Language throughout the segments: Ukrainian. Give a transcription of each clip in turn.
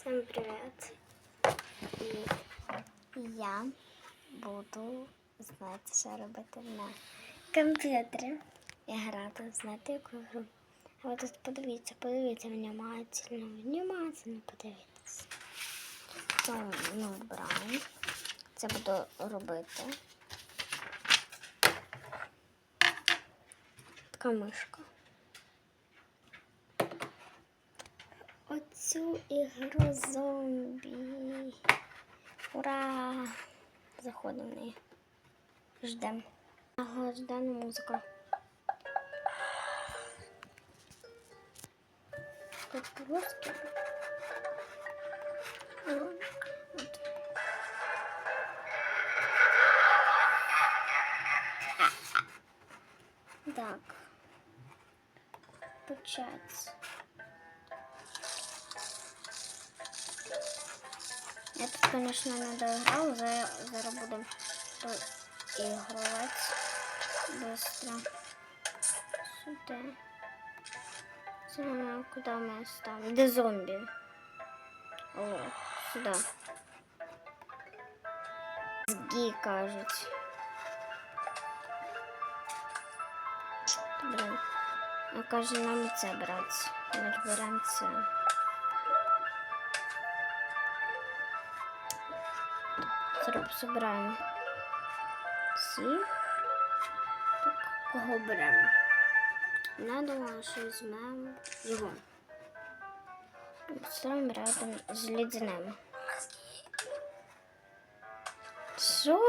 Всем привет. І я буду знати, що робити на комп'ютері. І грати, знаєте, яку гру. А ви тут подивіться, подивіться внимательно, внимательно подивіться. Тому, ну. Це буду робити. Така мишка. Оцю ігру зомбі. Ура! Заходимо в неї. Ждем. Ага, ждем музика. Тут по-русски. Так. Почать. Конечно, не доиграл, зараз, будемо доігрувати быстро. Сюди. Це ми куди ми ставимо? Де зомбі? О, сюди. Згі, кажуть. Блин. А каже, нам це брати. Ми беремо це. Собираємо ці. Так, кого беремо? Я думаю, що візьмемо його. Ставимо рядом з лідяним. Що?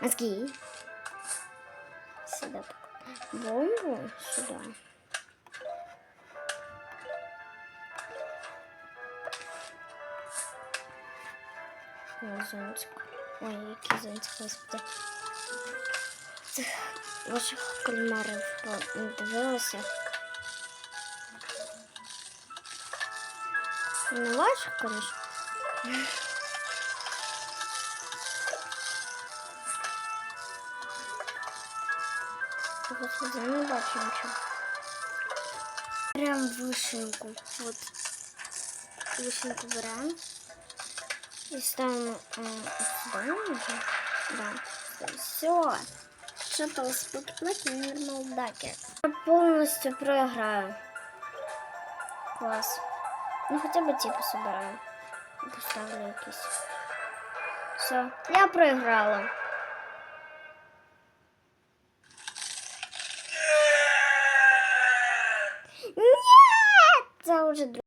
Мозги. Сюди. Бомбу сюди. Ой, зонтик. Ой, який зонтик, господи. Цих ваших кальмарів дивилася. Не ваших, конечно. Господи, не бачу нічого. Прям вишеньку. Вот. Вишеньку беремо. І ставимо е, сюди може? Да. Все. Шаттл спутплик і нормал даки. Я повністю проіграю. Клас. Ну хоча б типу собираю. Поставлю якісь. Все, я проіграла. Ні! Це вже друг.